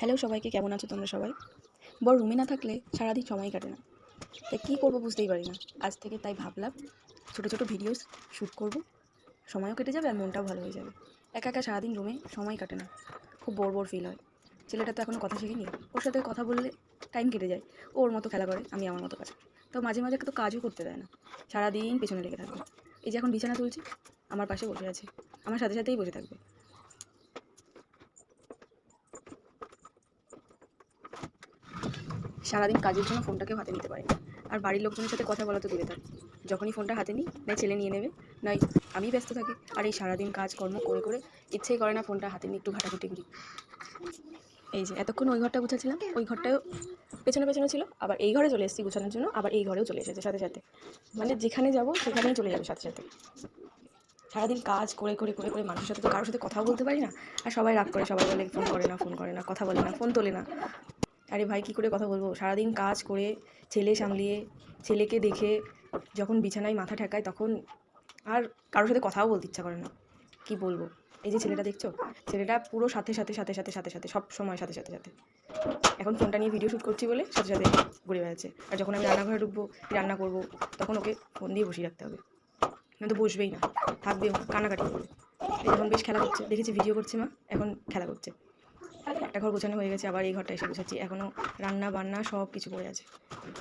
Hello সবাইকে, কেমন আছো তোমরা সবাই? বড় রুমে না থাকলে সারাদিন সময় কাটে না। তাই কী করব বুঝতেই পারি না। আজ থেকে তাই ভাবলাম ছোটো ছোটো ভিডিও শ্যুট করব। সময়ও কেটে যাবে আর মনটাও ভালো হয়ে যাবে। একা একা সারাদিন রুমে সময় কাটে না। খুব বোর বোর ফিল হয়। ছেলেটা তো এখনও কথা শিখিনি। ওর সাথে কথা বললে টাইম কেটে যায়। ও ওর মতো খেলা করে, আমি আমার মতো কাজ। তো মাঝে মাঝে তো কাজও করতে দেয় না। সারাদিন পেছনে লেগে থাকবে। এই যে এখন বিছানা তুলছি, আমার পাশে বসে আছে। আমার সাথে সাথেই বসে থাকবে। সারাদিন কাজের জন্য ফোনটাকেও হাতে নিতে পারি আর বাড়ির লোকজনের সাথে কথা বলা তো দূরে থাক। যখনই ফোনটা হাতে নিই নয় ছেলে নিয়ে নেবে নয় আমি ব্যস্ত থাকি। আর এই সারাদিন কাজকর্ম করে করে ইচ্ছেই করে না ফোনটা হাতে নিয়ে একটু ঘাটাঘুটি করি। এই যে, এতক্ষণ ওই ঘরটা গুছাচ্ছিলাম। ওই ঘরটাও পেছনে পেছনে ছিল। আবার এই ঘরে চলে এসেছি গুছানোর জন্য। আবার এই ঘরেও চলে এসেছে সাথে সাথে। মানে যেখানে যাব, সেখানেই চলে যাবে সাথে সাথে। সারাদিন কাজ করে করে করে করে মানুষের সাথে তো কারোর সাথে কথাও বলতে পারি না। আর সবাই রাগ করে, সবাই বলে ফোন করে না, ফোন করে না, কথা বলে না, ফোন তোলে না। আরে ভাই, কী করে কথা বলব? সারাদিন কাজ করে, ছেলে সামলিয়ে, ছেলেকে দেখে যখন বিছানায় মাথা ঠেকায় তখন আর কারোর সাথে কথাও বলতে ইচ্ছা করে না। কি বলব? এই যে ছেলেটা দেখছ? ছেলেটা পুরো সাথে সাথে সাথে সাথে সাথে সাথে, সব সময় সাথে সাথে সাথে। এখন ফোনটা নিয়ে ভিডিও শ্যুট করছি বলে সাথে সাথে ঘুরে বেড়াচ্ছে। আর যখন আমি রান্নাঘরে ঢুকবো, রান্না করব, তখন ওকে ফোন দিয়ে বসিয়ে রাখতে হবে। নয়তো বসবেই না থাকবে কান্নাকাটি করবে। এই যখন বেশ খেলা করছে, দেখেছি, ভিডিও করছে মা, এখন খেলা করছে। একটা ঘর গোছানো হয়ে গেছে, আবার এই ঘরটা এসে গোছাচ্ছি। এখনও রান্না বান্না সব কিছু পড়ে আছে।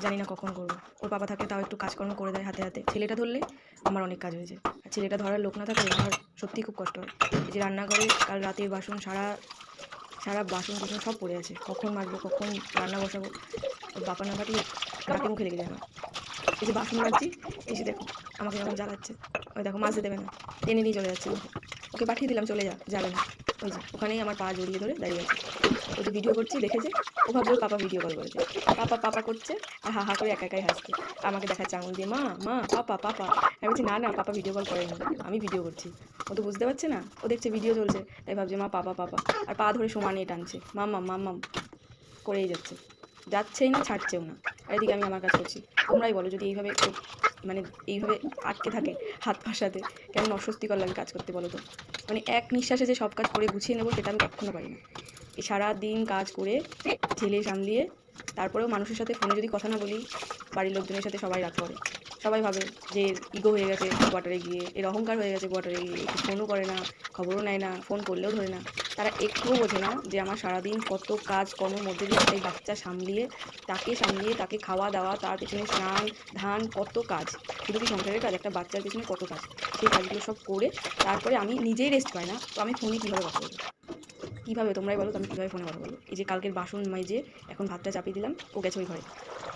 জানি না কখন করব। ওর বাবা থাকলে তাও একটু কাজকর্ম করে দেয় হাতে হাতে। ছেলেটা ধরলে আমার অনেক কাজ হয়েছে আর ছেলেটা ধরার লোক না থাকলে আমার সত্যিই খুব কষ্ট হয়। এই যে রান্নাঘরে কাল রাতের বাসন, সারা সারা বাসন কুসন সব পড়ে আছে। কখন মাজবো, কখন রান্না বসাবো বাবা না থাকলে নাকে মুখে লেগে যায় এই যে বাসন মাজছি এসে দেখো, আমাকে যখন জ্বালাচ্ছে। ওই দেখো মাজতে দেবে না। টেনে নিয়ে চলে যাচ্ছে ওকে পাঠিয়ে দিলাম, চলে যা, যাবে না। ওই যে, ওখানেই আমার পা জড়িয়ে ধরে দাঁড়িয়ে আছে। ও যে ভিডিও করছি, দেখেছে? ও ভাবলো পাপা ভিডিও কল করেছে। পাপা পাপা করছে আর হা হা করে একা একাই হাসছে। আমাকে দেখাচ্ছে আঙুল দিয়ে, মা মা, পাপা পাপা। আমি বলছি, না না, পাপা ভিডিও কল করেনি। আমি ভিডিও করছি। ও তো বুঝতে পারছে না। ও দেখছে ভিডিও চলছে। তাই ভাবছে, মা, পাপা পাপা। আর পা ধরে সমানে টানছে। মাম্মাম মাম্মাম করেই যাচ্ছে। যাচ্ছেই না, ছাড়ছেও না। আর এদিকে আমি আমার কাজ করছি। তোমরাই বলো, যদি এইভাবে মানে এইভাবে আটকে থাকে হাত সাথে কেমন অস্বস্তিকর লাগে কাজ করতে বলো তো? মানে এক নিঃশ্বাসে যে সব কাজ করে গুছিয়ে নেব, সেটা আমি কখনো পারি না। সারা দিন কাজ করে ছেলে সামলিয়ে তারপরেও মানুষের সাথে ফোনে যদি কথা না বলি, বাড়ির লোকজনের সাথে সবাই রাত করে। সবাই ভাবে যে ইগো হয়ে গেছে কোয়ার্টারে গিয়ে, এর অহংকার হয়ে গেছে কোয়ার্টারে গিয়ে ফোনও করে না, খবরও নেয় না ফোন করলেও ধরে না। তারা একটুও বোঝে না যে আমার সারাদিন কত কাজ কর্মের মধ্যে দিয়ে একটা বাচ্চা সামলিয়ে, তাকে সামলিয়ে, তাকে খাওয়া দাওয়া, তার পেছনে স্নান, ধান, কত কাজ। শুধু কি সংসারের কাজ, একটা বাচ্চার পেছনে কত কাজ। সেই কাজগুলো সব করে তারপরে আমি নিজেই রেস্ট পাই না। তো আমি ফোনে কীভাবে কথা বলব? কীভাবে? তোমরাই বলো আমি কীভাবে ফোনে কথা বলব? এই যে কালকের বাসন মাইজে এখন ভাতটা চাপিয়ে দিলাম, ও গেছে ওই ঘরে।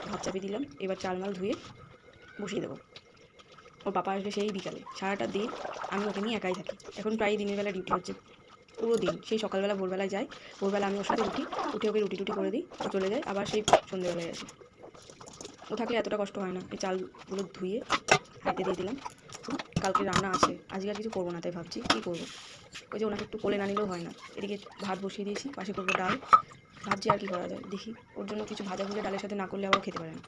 ভাত চাপিয়ে দিলাম, এবার চাল মাল ধুয়ে বসিয়ে দেবো। ওর পাপা আসবে সেই বিকালে। সারাটা দিন আমি ওকে নিয়ে একাই থাকি। এখন প্রায় দিনের বেলা ডিউটি হচ্ছে। পুরো দিন, সেই সকালবেলা, ভোরবেলায় যাই। ভোরবেলা আমি ওর সাথে উঠি, উঠে ওকে রুটি টুটি করে দিই চলে যায়, আবার সেই সন্ধ্যেবেলায় আসে। ও থাকলে এতটা কষ্ট হয় না, এই চালগুলো ধুয়ে হাতে দিয়ে দিলাম। কালকে রান্না আছে, আজকে আর কিছু করব না, তাই ভাবছি, কী করব? ওই যে ওনাকে একটু কোলে না নিলেও হয় না, এদিকে ভাত বসিয়ে দিয়েছি, পাশে করব ডাল। ভাবছি আর কি করা যায়, দেখি, ওর জন্য কিছু ভাজা ভুজা ডালের সাথে না করলে আবার খেতে পারে না।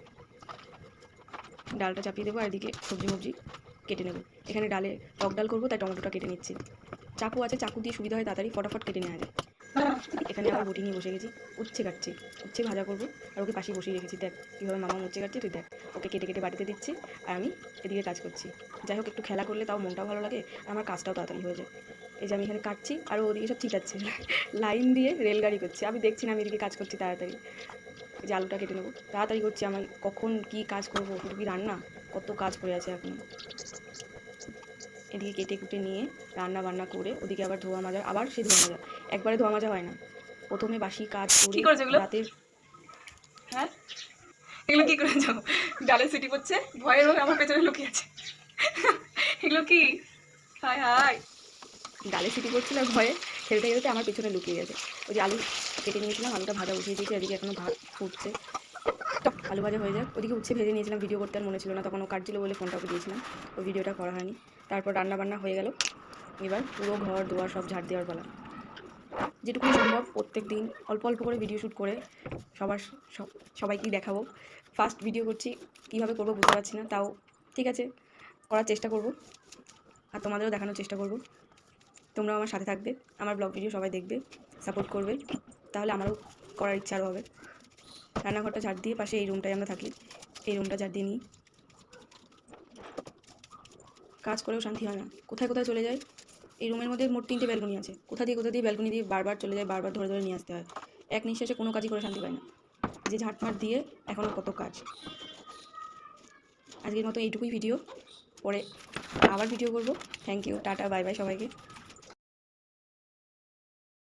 ডালটা চাপিয়ে দেবো, আর এদিকে সবজি মবজি কেটে নেব। এখানে ডালে টক ডাল করব, তাই টমেটোটা কেটে নিচ্ছি। চাকু আছে, চাকু দিয়ে সুবিধা হয় তাড়াতাড়ি ফটাফট কেটে নেওয়া যায়। এখানে আবার বটি নিয়ে বসে গেছি, উচ্ছে কাটছি। উচ্ছে ভাজা করব আর ওকে পাশে বসিয়ে রেখেছি। দেখ, কীভাবে মামা উচ্ছে কাটছে, তুই দেখ। ওকে কেটে কেটে বাড়িতে দিচ্ছি আর আমি এদিকে কাজ করছি। যাই হোক, একটু খেলা করলে তাও মনটাও ভালো লাগে আর আমার কাজটাও তাড়াতাড়ি হয়ে যায়। এই যে আমি এখানে কাটছি আর ওদিকে সব চিটাচ্ছে লাইন দিয়ে রেলগাড়ি করছি। আমি দেখছি না আমি এদিকে কাজ করছি তাড়াতাড়ি। যে আলুটা কেটে নেব। তাড়াতাড়ি করছি, আমার কখন কি কাজ করব, কি রান্না, কত কাজ পড়ে আছে এখন। এদিকে কেটে কুটে নিয়ে রান্না বান্না করে ওদিকে আবার ধোয়া মাজা আবার সেই ধোয়া মাজা। একবারে ধোয়া মাজা হয় না। প্রথমে বাসি কাজ করে? রাতের হ্যাঁ? এগুলো কি করে যাও? ডালে সিটি পড়ছে? ভয়ের ভয় আমার পেছনে লুকিয়ে আছে। এগুলো কি? হাই হাই ডালে সিটি আর ভয়ে খেলতে খেলতে আমার পেছনে লুকিয়ে গেছে। ওই যে আলু কেটে নিয়েছিলাম আলুটা ভাজা বসিয়ে দিয়েছি এদিকে এখনও ভাত ফুটছে। আলু ভাজা হয়ে যাক। ওদিকে উচ্ছে ভেজে নিয়েছিলাম ভিডিও করতে আর মনে ছিল না, তখন ও কাটছিল বলে ফোনটা দিয়েছিলাম। ওই ভিডিওটা করা হয়নি। তারপর রান্না বান্না হয়ে গেল। এবার পুরো ঘর, দুয়ার সব ঝাড় দেওয়ার পালা। যেটুকু সম্ভব প্রত্যেক দিন অল্প অল্প করে ভিডিও শ্যুট করে সবার সব, সবাইকেই দেখাবো। ফার্স্ট ভিডিও করছি, কীভাবে করব বুঝতে পারছি না, তাও ঠিক আছে, করার চেষ্টা করব। আর তোমাদেরও দেখানোর চেষ্টা করব। তোমরাও আমার সাথে থাকবে, আমার ব্লগ ভিডিও সবাই দেখবে সাপোর্ট করবে। তাহলে আমারও করার ইচ্ছা আরও হবে। রান্নাঘরটা ঝাড় দিয়ে পাশে এই রুমটায় আমরা থাকি। এই রুমটা ঝাড় দিয়ে নিই। কাজ করেও শান্তি হয় না। কোথায় কোথায় চলে যায়? এই রুমের মধ্যে মোট তিনটে ব্যালকনি আছে। কোথা দিয়ে কোথা দিয়ে ব্যালকনি দিয়ে বারবার চলে যায়, বারবার ধরে ধরে নিয়ে আসতে হয়। এক নিঃশ্বাসে কোনো কাজই করে শান্তি পায় না। যে ঝাঁটমাট দিয়ে এখনও কত কাজ। আজকের মতো এইটুকুই ভিডিও পরে আবার ভিডিও করব। Thank you tata bye bye সবাইকে।